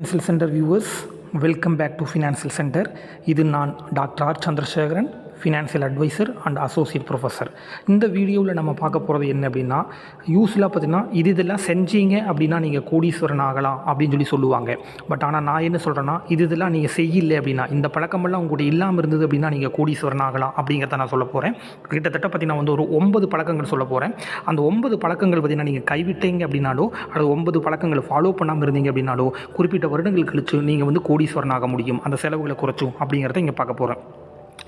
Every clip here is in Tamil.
Financial centre viewers welcome back to financial centre இது நான் doctor R. Chandrasekaran. Financial advisor and associate professor இந்த வீடியோவில் நம்ம பார்க்க போகிறது என்ன அப்படின்னா யூஸ்வலாக பார்த்தீங்கன்னா இது இதெல்லாம் செஞ்சீங்க அப்படின்னா நீங்கள் கோடீஸ்வரன் ஆகலாம் அப்படின்னு சொல்லி சொல்லுவாங்க. பட் ஆனால் நான் என்ன சொல்கிறேன்னா இது இதெல்லாம் நீங்கள் செய்யலை அப்படின்னா இந்த பழக்கமெல்லாம் உங்கள்கிட்ட இல்லாமல் இருந்தது அப்படின்னா நீங்கள் கோடீஸ்வரன் ஆகலாம் அப்படிங்கிறத நான் சொல்ல போகிறேன் கிட்டத்தட்ட பார்த்தீங்கன்னா வந்து ஒரு ஒன்பது பழக்கங்கள் சொல்ல போகிறேன் அந்த ஒன்பது பழக்கங்கள் பார்த்தீங்கன்னா நீங்கள் கைவிட்டீங்க அப்படின்னாலோ அல்லது ஒன்பது பழக்கங்களை ஃபாலோ பண்ணாமல் இருந்தீங்க அப்படின்னாலோ குறிப்பிட்ட வருடங்கள் கழிச்சு நீங்கள் வந்து கோடீஸ்வரன் ஆக முடியும். அந்த செலவுகளை குறைச்சும் அப்படிங்கிறத இங்கே பார்க்க போகிறேன்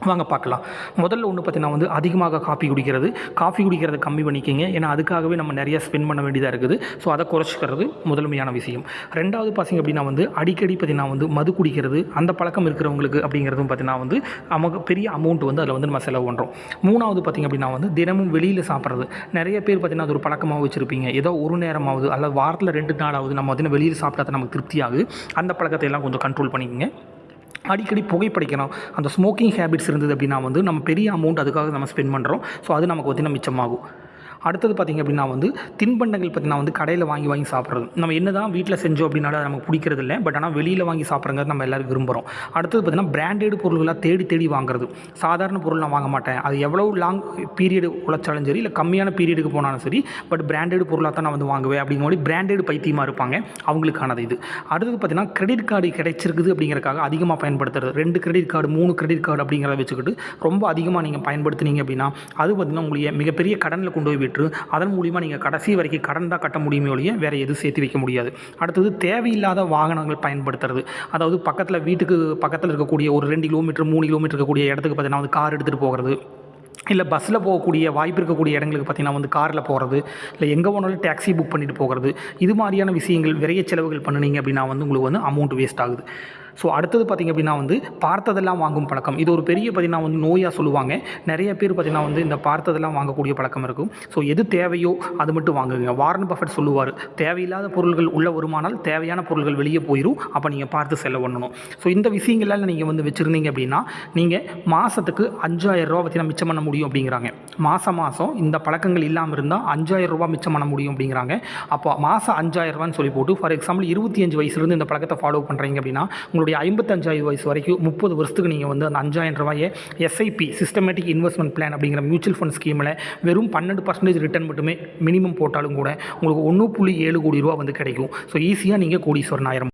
வாங்க பார்க்கலாம். முதல்ல ஒன்று பார்த்தீங்கன்னா வந்து அதிகமாக காஃபி குடிக்கிறது. காஃபி குடிக்கிறத கம்மி பண்ணிக்கிங்க. ஏன்னா அதுக்காகவே நம்ம நிறைய ஸ்பெண்ட் பண்ண வேண்டியதாக இருக்குது. ஸோ அதை குறைச்சிக்கிறது முதன்மையான விஷயம். ரெண்டாவது பார்த்தீங்க அப்படின்னா வந்து அடிக்கடி பார்த்தீங்கன்னா வந்து மது குடிக்கிறது அந்த பழக்கம் இருக்கிறவங்களுக்கு அப்படிங்கிறதும் பார்த்தீங்கன்னா வந்து நமக்கு பெரிய அமௌண்ட் வந்து அதில் வந்து நம்ம செலவு பண்ணுறோம் மூணாவது பார்த்திங்க அப்படின்னா வந்து தினமும் வெளியில் சாப்பிட்றது. நிறைய பேர் பார்த்திங்கன்னா அது ஒரு பழக்கமாக வச்சுருப்பீங்க. ஏதோ ஒரு நேரமாவது அல்லது வாரத்தில் ரெண்டு நாளாவது நம்ம வந்து வெளியில் சாப்பிட்டா நமக்கு திருப்தியாகுது. அந்த பழக்கத்தை எல்லாம் கொஞ்சம் கண்ட்ரோல் பண்ணிக்கங்க. அடிக்கடி புகைப்பிடிக்கிறோம் அந்த ஸ்மோக்கிங் ஹேபிட்ஸ் இருந்தது அப்படின்னா வந்து நம்ம பெரிய அமௌண்ட் அதுக்காக நம்ம ஸ்பெண்ட் பண்ணுறோம் ஸோ அது நமக்கு வந்து மிச்சமாகும். அடுத்தது பார்த்திங்க அப்படின்னா வந்து தின்பண்டங்கள் பார்த்திங்கன்னா வந்து கடையில் வாங்கி வாங்கி சாப்பிட்றது. நம்ம என்ன தான் வீட்டில் செஞ்சோம் அப்படின்னாலும் நமக்கு பிடிக்கிறது இல்லை. பட் ஆனால் வெளியில் வாங்கி சாப்பிட்றங்க நம்ம எல்லோரும் விரும்புகிறோம் அடுத்தது பார்த்திங்கன்னா பிராண்டட் பொருள்களாக தேடி தேடி வாங்குறது. சாதாரண பொருள் நான் வாங்க மாட்டேன். அது எவ்வளோ லாங் பீரியடு உழைச்சாலும் சரி இல்லை கம்மியான பீரியடுக்கு போனாலும் சரி பட் பிராண்டட் பொருளாக தான் நான் வந்து வாங்குவேன் அப்படிங்கிற மாதிரி பிராண்டட் பைத்தியமாக இருப்பாங்க. அவங்களுக்கானது இது. அடுத்தது பார்த்திங்கன்னா கிரெடிட் கார்டு கிடைச்சிருக்குது அப்படிங்கிறக்காக அதிகமாக பயன்படுத்துறது. ரெண்டு கிரெடிட் கார்டு மூணு கிரெடிட் கார்டு அப்படிங்கிறத வச்சுக்கிட்டு ரொம்ப அதிகமாக நீங்கள் பயன்படுத்துனீங்க அப்படின்னா அது பார்த்திங்கன்னா உங்களுக்கு மிகப்பெரிய கடனில் கொண்டு போய் விட்டு அதன் மூலிமா நீங்கள் கடைசி வரைக்கும் கடன் தான் கட்ட முடியுமே ஒழிய வேறு எதுவும் சேர்த்து வைக்க முடியாது. அடுத்தது தேவையில்லாத வாகனங்கள் பயன்படுத்துறது. அதாவது பக்கத்தில் வீட்டுக்கு பக்கத்தில் இருக்கக்கூடிய ஒரு ரெண்டு கிலோமீட்டர் மூணு கிலோமீட்டர் இருக்கக்கூடிய இடத்துக்கு பார்த்தீங்கன்னா வந்து கார் எடுத்துகிட்டு போகிறது இல்லை பஸ்ஸில் போகக்கூடிய வாய்ப்பு இருக்கக்கூடிய இடங்களுக்கு பார்த்திங்கன்னா வந்து காரில் போகிறது இல்லை எங்கே போனாலும் டேக்ஸி புக் பண்ணிட்டு போகிறது இது மாதிரியான விஷயங்கள் விரைய செலவுகள் பண்ணினீங்க அப்படின்னா வந்து உங்களுக்கு வந்து அமௌண்ட் வேஸ்ட் ஆகுது. ஸோ அடுத்தது பார்த்திங்க அப்படின்னா வந்து பார்த்ததெல்லாம் வாங்கும் பழக்கம். இது ஒரு பெரிய பார்த்திங்கன்னா வந்து நோயாக சொல்லுவாங்க. நிறைய பேர் பார்த்திங்கன்னா வந்து இந்த பார்த்ததெல்லாம் வாங்கக்கூடிய பழக்கம் இருக்கும். ஸோ எது தேவையோ அது மட்டும் வாங்குங்க. வாரன் பஃபட் சொல்லுவார் தேவையில்லாத பொருள்கள் உள்ள வருமானால் தேவையான பொருள்கள் வெளியே போயிடும் அப்போ நீங்கள் பார்த்து செலவு பண்ணணும் ஸோ இந்த விஷயங்கள்லாம் நீங்கள் வந்து வச்சுருந்தீங்க அப்படின்னா நீங்கள் மாதத்துக்கு அஞ்சாயிரம் ரூபா பார்த்திங்கன்னா மிச்சம் பண்ண முடியும் அப்படிங்கிறாங்க. மாதம் மாதம் இந்த பழக்கங்கள் இல்லாமல் இருந்தால் அஞ்சாயிரம் ரூபா மிச்சம் பண்ண முடியும் அப்படிங்கிறாங்க. அப்போ மாதம் அஞ்சாயிரம் ரூபான்னு சொல்லி போட்டு ஃபார் எக்ஸாம்பிள் இருபத்தி அஞ்சு வயசுலேருந்து இந்த பழக்கத்தை ஃபாலோ பண்ணுறீங்க அப்படின்னா உங்களோட உங்களுடைய ஐம்பத்தஞ்சாயிரம் வயசு வரைக்கும் முப்பது வருஷத்துக்கு நீங்கள் வந்து அந்த அஞ்சாயிரம் ரூபாயை எஸ்ஐபி சிஸ்டமேட்டிக் இன்வெஸ்ட்மெண்ட் பிளான் அப்படிங்கிற மியூச்சுவல் ஃபண்ட் ஸ்கீமில் வெறும் பன்னெண்டு பர்சன்டேஜ் ரிட்டர்ன் மட்டுமே மினிமம் போட்டாலும் கூட உங்களுக்கு ஒன்று புள்ளி ஏழு கோடி ரூபா வந்து கிடைக்கும். ஸோ ஈஸியாக நீங்கள் கோடீஸ்வரன் ஆயிரம்